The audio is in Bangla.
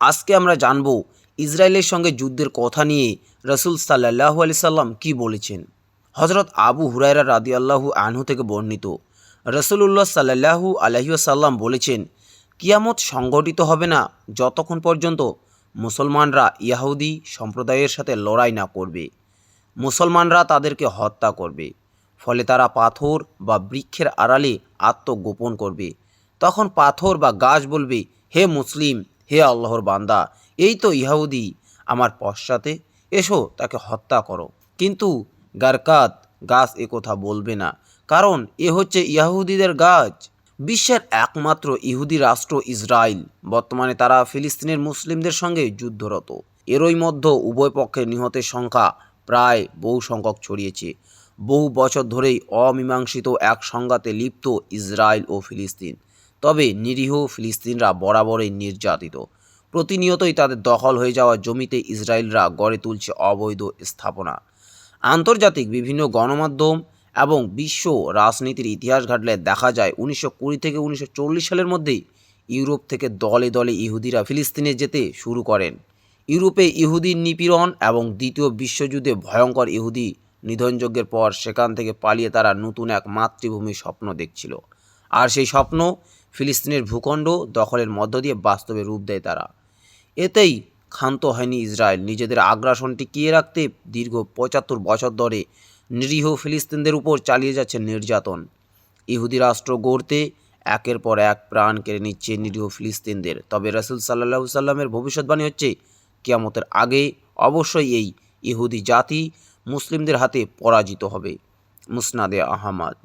আজকে আমরা জানব ইসরায়েলের সঙ্গে যুদ্ধের কথা নিয়ে রসুল সাল্লাহ আলি সাল্লাম কী বলেছেন। হজরত আবু হুরায়রা রাদি আল্লাহু আনহু থেকে বর্ণিত রসুল্লাহ সাল্লাহু আলহিউসাল্লাম বলেছেন, কিয়ামত সংগঠিত হবে না যতক্ষণ পর্যন্ত মুসলমানরা ইয়াহুদি সম্প্রদায়ের সাথে লড়াই না করবে। মুসলমানরা তাদেরকে হত্যা করবে, ফলে তারা পাথর বা বৃক্ষের আড়ালে আত্মগোপন করবে। তখন পাথর বা গাছ বলবে, হে মুসলিম হে আল্লাহর বান্দা, এই তো ইহাউদি আমার পশ্চাতে এসো, তাকে হত্যা করো। কিন্তু গারকাত গাছ কথা বলবে না, কারণ এ হচ্ছে ইয়াহুদিদের গাছ। বিশ্বের একমাত্র ইহুদি রাষ্ট্র ইসরায়েল বর্তমানে তারা ফিলিস্তিনের মুসলিমদের সঙ্গে যুদ্ধরত। এরই মধ্যে উভয় পক্ষের নিহতের সংখ্যা প্রায় বহু সংখ্যক ছড়িয়েছে। বহু বছর ধরেই অমীমাংসিত এক সংঘাতে লিপ্ত ইসরায়েল ও ফিলিস্তিন। তবে নিরীহ ফিলিস্তিনরা বরাবরই নির্যাতিত। প্রতিনিয়তই তাদের দখল হয়ে যাওয়া জমিতে ইসরায়েলরা গড়ে তুলছে অবৈধ স্থাপনা। আন্তর্জাতিক বিভিন্ন গণমাধ্যম এবং বিশ্ব রাজনীতির ইতিহাস ঘাটলে দেখা যায়, উনিশশো কুড়ি থেকে উনিশশো চল্লিশ সালের মধ্যেই ইউরোপ থেকে দলে দলে ইহুদিরা ফিলিস্তিনে যেতে শুরু করেন। ইউরোপে ইহুদি নিপীড়ন এবং দ্বিতীয় বিশ্বযুদ্ধে ভয়ঙ্কর ইহুদি নিধনযজ্ঞের পর সেখান থেকে পালিয়ে তারা নতুন এক মাতৃভূমির স্বপ্ন দেখছিল। আর সেই স্বপ্ন ফিলিস্তিনের ভূখণ্ড দখলের মধ্য দিয়ে বাস্তবে রূপ দেয় তারা। এতেই ক্ষান্ত হয়নি ইসরায়েল। নিজেদের আগ্রাসন টিকিয়ে রাখতে দীর্ঘ পঁচাত্তর বছর ধরে নিরীহ ফিলিস্তিনদের উপর চালিয়ে যাচ্ছে নির্যাতন। ইহুদি রাষ্ট্র গড়তে একের পর এক প্রাণ কেড়ে নিচ্ছে নিরীহ ফিলিস্তিনদের। তবে রসুল সাল্লাহ সাল্লামের ভবিষ্যৎবাণী হচ্ছে, কিয়ামতের আগে অবশ্যই এই ইহুদি জাতি মুসলিমদের হাতে পরাজিত হবে। মুসনাদে আহমদ।